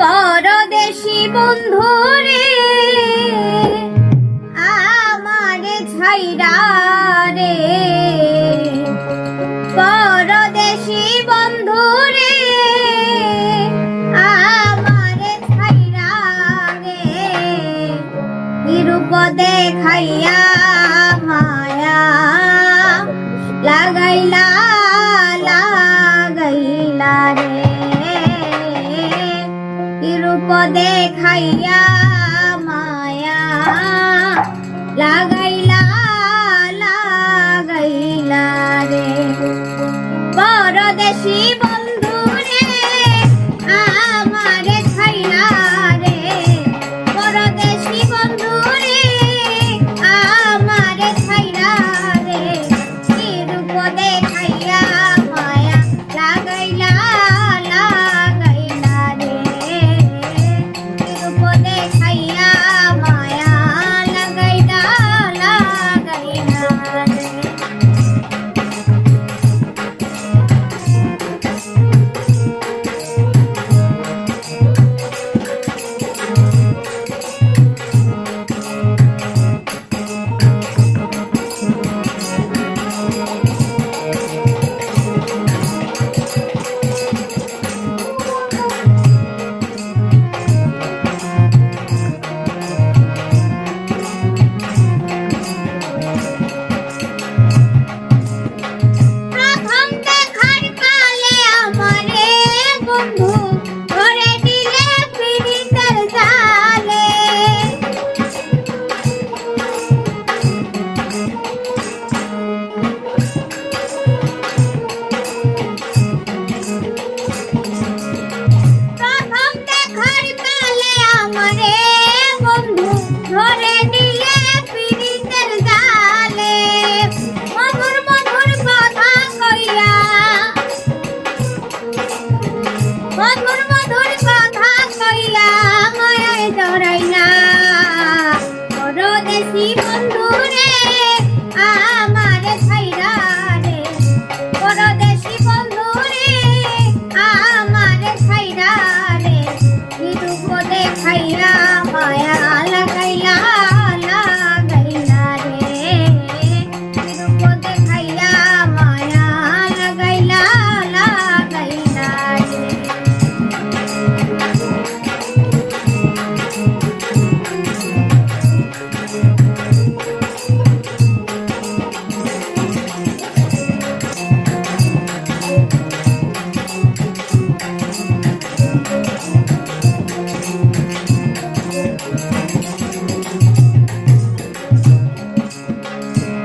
পরদেশি বন্ধু রে আমার ছাইরা রে। পরদেশি বন্ধু রে আমার ছাইরা রে। নিরূপ দেখাইয়া মায়া লাগাইলা লাগাইলা রে। দেখাইয়া মায়া। লাগাইলা লাগাইলা রে। পরদেশী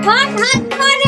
Come on, come.